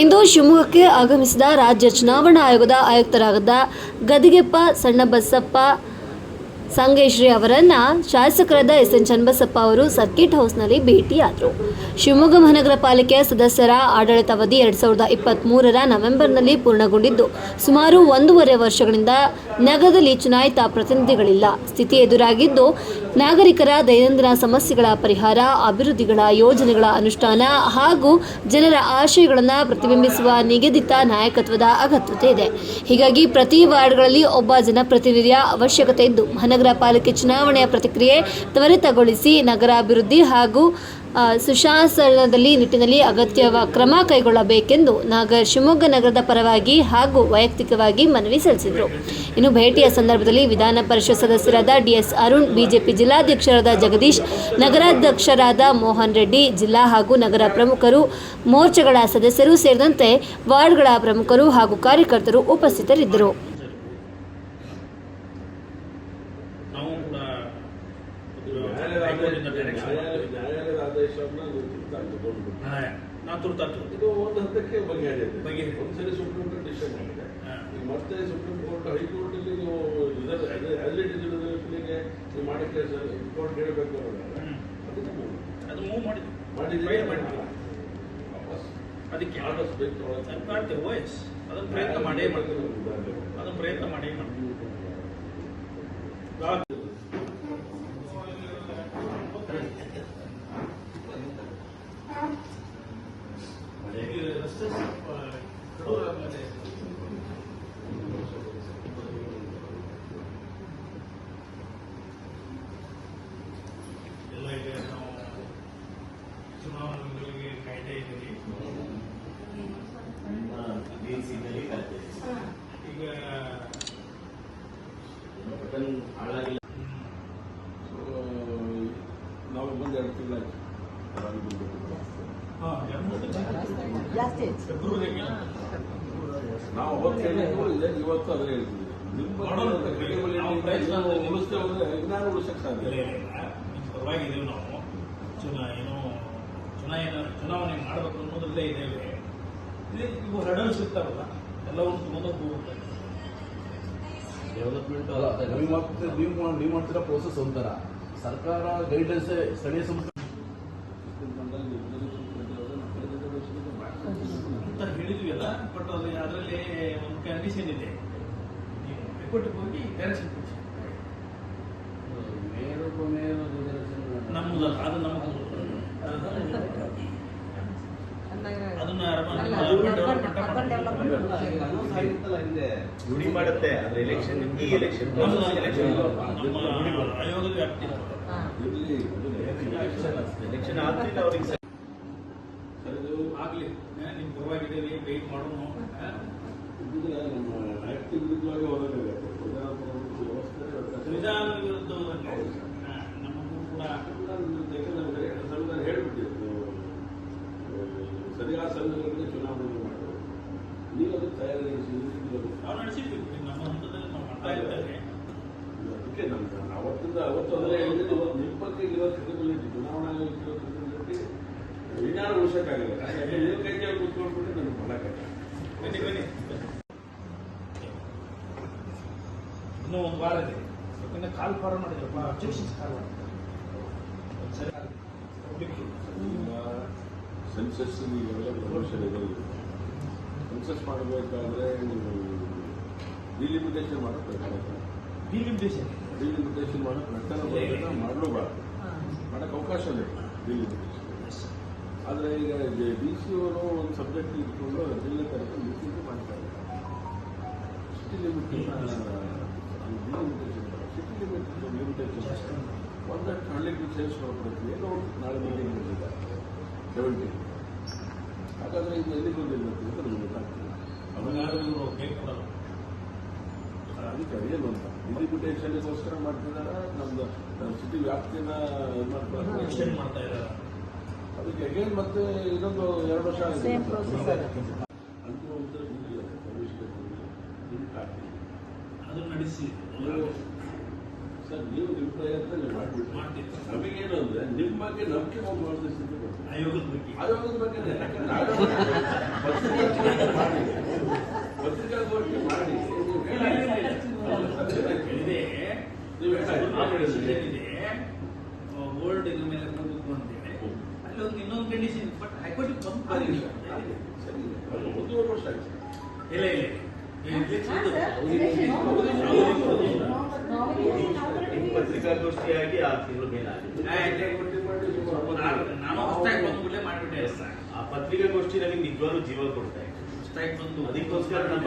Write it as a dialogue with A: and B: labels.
A: ಇಂದು ಶಿವಮೊಗ್ಗಕ್ಕೆ ಆಗಮಿಸಿದ ರಾಜ್ಯ ಚುನಾವಣಾ ಆಯೋಗದ ಆಯುಕ್ತರಾದ ಗದಿಗೆಪ್ಪ ಸಣ್ಣಬಸಪ್ಪ ಸಂಗೇಶ್ರೀ ಅವರನ್ನ ಶಾಸಕರಾದ ಎಸ್ ಎನ್ ಚನ್ನಬಸಪ್ಪ ಅವರು ಸರ್ಕಿಟ್ ಹೌಸ್ನಲ್ಲಿ ಭೇಟಿಯಾದರು. ಶಿವಮೊಗ್ಗ ಮಹಾನಗರ ಪಾಲಿಕೆಯ ಸದಸ್ಯರ ಆಡಳಿತಾವಧಿ ಎರಡ್ ಸಾವಿರದ ಇಪ್ಪತ್ತ್ಮೂರರ ನವೆಂಬರ್ನಲ್ಲಿ ಪೂರ್ಣಗೊಂಡಿದ್ದು, ಸುಮಾರು ಒಂದೂವರೆ ವರ್ಷಗಳಿಂದ ನಗರದಲ್ಲಿ ಚುನಾಯಿತ ಪ್ರತಿನಿಧಿಗಳಿಲ್ಲ. ಸ್ಥಿತಿ ಎದುರಾಗಿದ್ದು ನಾಗರಿಕರ ದೈನಂದಿನ ಸಮಸ್ಯೆಗಳ ಪರಿಹಾರ, ಅಭಿವೃದ್ಧಿಗಳ ಯೋಜನೆಗಳ ಅನುಷ್ಠಾನ ಹಾಗೂ ಜನರ ಆಶಯಗಳನ್ನು ಪ್ರತಿಬಿಂಬಿಸುವ ನಿಗದಿತ ನಾಯಕತ್ವದ ಅಗತ್ಯತೆ ಇದೆ. ಹೀಗಾಗಿ ಪ್ರತಿ ವಾರ್ಡ್ಗಳಲ್ಲಿ ಒಬ್ಬ ಜನಪ್ರತಿನಿಧಿಯ ಅವಶ್ಯಕತೆ ಇದ್ದು ಮಹಾನಗರ ಪಾಲಿಕೆ ಚುನಾವಣೆಯ ಪ್ರತಿಕ್ರಿಯೆ ತ್ವರಿತಗೊಳಿಸಿ ನಗರಾಭಿವೃದ್ಧಿ ಹಾಗೂ ಸುಶಾಸನದಲ್ಲಿ ನಿಟ್ಟಿನಲ್ಲಿ ಅಗತ್ಯ ಕ್ರಮ ಕೈಗೊಳ್ಳಬೇಕೆಂದು ನಾಗರ್ ಶಿವಮೊಗ್ಗ ನಗರದ ಪರವಾಗಿ ಹಾಗೂ ವೈಯಕ್ತಿಕವಾಗಿ ಮನವಿ ಸಲ್ಲಿಸಿದರು. ಇನ್ನು ಭೇಟಿಯ ಸಂದರ್ಭದಲ್ಲಿ ವಿಧಾನ ಪರಿಷತ್ ಸದಸ್ಯರಾದ ಡಿಎಸ್ ಅರುಣ್, ಬಿಜೆಪಿ ಜಿಲ್ಲಾಧ್ಯಕ್ಷರಾದ ಜಗದೀಶ್, ನಗರಾಧ್ಯಕ್ಷರಾದ ಮೋಹನ್ ರೆಡ್ಡಿ, ಜಿಲ್ಲಾ ಹಾಗೂ ನಗರ ಪ್ರಮುಖರು, ಮೋರ್ಚಾಗಳ ಸದಸ್ಯರು ಸೇರಿದಂತೆ ವಾರ್ಡ್ಗಳ ಪ್ರಮುಖರು ಹಾಗೂ ಕಾರ್ಯಕರ್ತರು ಉಪಸ್ಥಿತರಿದ್ದರು
B: ನಾವು ಕೂಡ ಹೈಕೋರ್ಟಿಂದ ಡೈರೆಕ್ಷನ್
C: ನ್ಯಾಯಾಲಯ- ನ್ಯಾಯಾಲಯದ ಆದೇಶವನ್ನ ತಗೊಂಡ್ಬಿಟ್ಟು.
B: ನಾವು ತುರ್ತಾತು
C: ಇದು ಒಂದು ಹಂತಕ್ಕೆ ಬಗೆಹರಿಯುತ್ತೆ.
B: ಬಗೆಹರಿಯುತ್ತೆ.
C: ಒಂದ್ಸರಿ ಸುಪ್ರೀಂ ಕೋರ್ಟ್ ಡಿಸಿಷನ್
B: ಮಾಡಿದೆ.
C: ಈಗ ಮತ್ತೆ ಸುಪ್ರೀಂ ಕೋರ್ಟ್ ಹೈಕೋರ್ಟ್ ಅಲ್ಲಿ ನೀವು ರೆಸಲ್ಯೂಷನ್ಗೆ ನೀವು ಮಾಡಕ್ಕೆ ಕೋರ್ಟ್ ಹೇಳಬೇಕು ಅನ್ನೋದಾದ್ರೆ.
B: ಅದು ಮೂವ್ ಮಾಡಿದ್ವಿ ಮಾಡಿದ್ವಿ.
C: ವಾಪಸ್.
B: ಅದಕ್ಕೆ.
C: ಆರ್ಡರ್ಸ್ ಬೇಕು.
B: ಅದು ಮಾಡ್ತೇವೆ ವಯಸ್ ಅದನ್ನ ಪ್ರಯತ್ನ ಮಾಡೇ ಮಾಡ್ತೀವಿ. ಅದನ್ನ ಪ್ರಯತ್ನ ಮಾಡೇ ಮಾಡ್ತೀವಿ. ಎಲ್ಲ ಈಗ ನಾವು ಚುನಾವಣೆಗಳಿಗೆ ಕಾಯ್ತಾ ಇದ್ದೀವಿ ಈಗ
C: So, ನಾವು ಬಂದು ಎರಡು ತಿಂಗಳಾಯ್ತು ನಾವು ಅವತ್ತು ಹೇಳಿದ್ದು ಇದೆ ಇವತ್ತು ಅದೇ ಹೇಳ್ತೀವಿ ನಿಮ್ಮ
B: ನಾವು
C: ಇನ್ನಾರು ಸಾಧ್ಯ.
B: ಪರವಾಗಿದ್ದೀವಿ ಚುನಾ ಏನೋ ಚುನಾವಣೆ ಚುನಾವಣೆ ಮಾಡಬೇಕು ಅನ್ನೋದಲ್ಲೇ ಇದ್ದೇವೆ. ಇದೇ ಇವು ಹರ್ಡಲ್ಸ್ ಎಲ್ಲ ಎಲ್ಲವನ್ನು ತಗೊಂಡು ಹೋಗುತ್ತೆ.
D: ಡೆವಲಪ್ಮೆಂಟ್ ಅಲ್ಲ ನೀವು ಮಾಡ್ತಿರೋ ನೀವು ಮಾಡ್- ಪ್ರೋಸೆಸ್ ಒಂಥರ. ಸರ್ಕಾರ ಗೈಡ್ಲೈನ್ಸ್ ಸ್ಥಳೀಯ ಸಂಸ್ಥೆ
B: ಅಂತ ಹೇಳಿದ್ವಿ ಅಲ್ಲ ಬಟ್ ಅದು ಅದರಲ್ಲಿ ಒಂದು ಕಂಡೀಷನ್ ಇದೆ. ಹೈಕೋರ್ಟ್ಗೆ ಹೋಗಿ ಡೈರೆಕ್ಷನ್ ಕೊಡಿ. ಅದು ನಮಗೆ ಅದನ್ನ
E: ಮಾಡುತ್ತೆ ಎಲೆಕ್ಷನ್ ಈ ಎಲೆಕ್ಷನ್
B: ಆಯೋಗದ ವ್ಯಾಪ್ತಿ.
E: ಎಲೆಕ್ಷನ್ ಆಗ್ತಿಲ್ಲ ಅವ್ರಿಗೆ
B: ಆಗ್ಲಿ. ನಿಮ್ ಪರವಾಗಿದ್ದೀವಿ ವೆಯ್ಟ್ ಮಾಡೋಣ ಸಂವಿಧಾನ ವಿರುದ್ಧ ನಮಗೂ ಕೂಡ
C: ಸಂವಿಧಾನ ಹೇಳ್ಬಿಟ್ಟಿತ್ತು ಸರಿಯಾದ ಸಂದರ್ಭದಲ್ಲಿ ಚುನಾವಣೆ ಮಾಡಬೇಕು. ನೀವು
B: ನಾವು ನಡೆಸಿದ್ವಿ ನಮ್ಮ ಹಂತದಲ್ಲಿ ನಾವು ಮಾಡ್ತಾ ಇದ್ದೇವೆ.
C: ಅದಕ್ಕೆ ನಮ್ಗೆ ಅವತ್ತಿಂದ ಅವತ್ತು ಇವತ್ತು ನಿಮ್ಮ ಬಗ್ಗೆ ಇರೋ ಚುನಾವಣಾ ವಿಜ್ಞಾನ ಉಳಿಸಕ್ಕಾಗಲ್ಲ ಯಾಕಂದ್ರೆ ನೀವು ಕೈ ಕೇಳಿ ಕೂತ್ಕೊಂಡ್ಬಿಟ್ಟು ನನಗೆ
B: ಬನ್ನಿ ಬನ್ನಿ. ಇನ್ನೂ ಒಂದು ವಾರ ಇದೆ. ಯಾಕಂದ್ರೆ ಕಾಲ್ ಫಾರ ಮಾಡಿದ್ರಪ್ಪ ಅಬ್ಜೆಕ್ಷನ್ಸ್ ಕಾಲ್ ಮಾಡಿದ್ರು.
C: ಸೆನ್ಸಸ್ ನೀವೆಲ್ಲ ಪ್ರಮೋಷನ್ ಇದೆ ಸೆನ್ಸಸ್ ಮಾಡಬೇಕಾದ್ರೆ ನೀವು ಡಿಲಿಮಿಟೇಷನ್ ಮಾಡಬೇಕಾಗುತ್ತೆ
B: ಡಿಲಿಮಿಟೇಷನ್
C: ಡಿಲಿಮಿಟೇಷನ್ ಮಾಡೋ ಪ್ರಯತ್ನ ಮಾಡಲು ಮಾಡಲೂಬಾರ್ದು ಮಾಡಕ್ಕೆ ಅವಕಾಶ ಇದೆ ಡಿಲಿಮಿಟೇಷನ್ ಆದರೆ ಈಗ ಡಿ ಸಿ ಅವರು ಒಂದು ಸಬ್ಜೆಕ್ಟ್ ಇಟ್ಕೊಂಡು ಜಿಲ್ಲೆ ತನಕ ಮೀಟಿಂಗ್ ಮಾಡ್ತಾರೆ city limit delimitation city limit limitation ಒಂದಷ್ಟು ಹಳ್ಳಿಗೆ ಸೇರಿಸುವ ಪ್ರಕ್ರಿಯೆ ನಾವು ನಾಳೆ ಮೀಟಿಂಗ್ ಮಾಡಿದ್ದಾರೆ ಸೆವೆಂಟೀನ್ ಹಾಗಾದ್ರೆ ಇದು ಎಲ್ಲಿ ಬಂದಿಲ್ಲ ಅಂತ ನಮ್ಗೆ ಗೊತ್ತಾಗ್ತಿಲ್ಲ. ಅದಕ್ಕೆ ಏನು ಅಂತ. ಡಿಲಿಮಿಟೇಷನ್ಗೋಸ್ಕರ ಮಾಡ್ತಿದಾರ? ನಮ್ದು ಸಿಟಿ ವ್ಯಾಪ್ತಿನ ಇದು ಮಾಡ್ತಾರೆ
B: ಮಾಡ್ತಾ ಇದ್ದಾರೆ
C: ಮತ್ತೆ ಇನ್ನೊಂದು ಎರಡು ವರ್ಷ
B: ಅದು ನಡೆಸಿ.
C: ಸರ್ ನೀವು ನಿಮ್ಮ ಪ್ರಯತ್ನ ನೀವು ಅಂದ್ರೆ ನಿಮ್ಮ ಬಗ್ಗೆ ನಂಬಿಕೆ ಹೋಗಿ ಮಾಡಿದ
B: ಆಯೋಗದ ಬಗ್ಗೆ.
C: ಆಯೋಗದ ಬಗ್ಗೆ ಪತ್ರಿಕಾಗೋಷ್ಠಿ ಮಾಡಿ. ಪತ್ರಿಕಾಗೋಷ್ಠಿ ಮಾಡಿ. ನೀವು ಹೇಳಿ
B: ನೀವು ಹೇಳಿ ಅಲ್ಲಿ ಒಂದು ಇನ್ನೊಂದು ಕಂಡೀಷನ್ ಬಟ್ ಹೈಕೋರ್ಟ್ ಬಂದು ಬರೀ
C: ಸರಿ ಅದು ಒಂದೂವರೆ ವರ್ಷ ಆಯ್ತು
B: ಇಲ್ಲ ಇಲ್ಲ ಇಲ್ಲ
E: ನಿಮ್ಮ ಪತ್ರಿಕಾಗೋಷ್ಠಿಯಾಗಿ ಆರು ತಿಂಗಳು ಮೇಲಾಗಿದೆ
B: ನಾನು- ನಾನು ಹೊಸ್ತಾಗಿ ಬಂದು ಕೂಡಲೇ ಮಾಡಿಬಿಟ್ಟೆ ಸರ್
E: ಆ ಪತ್ರಿಕಾಗೋಷ್ಠಿ ನಮಗೆ ನಿಜವಾಗ್ಲೂ ಜೀವ ಕೊಡ್ತಾ ಇದೆ
B: ಹೊಸ್ತಾಗಿ ಬಂದು
E: ಅದಕ್ಕೋಸ್ಕರ ನಮ್ಮ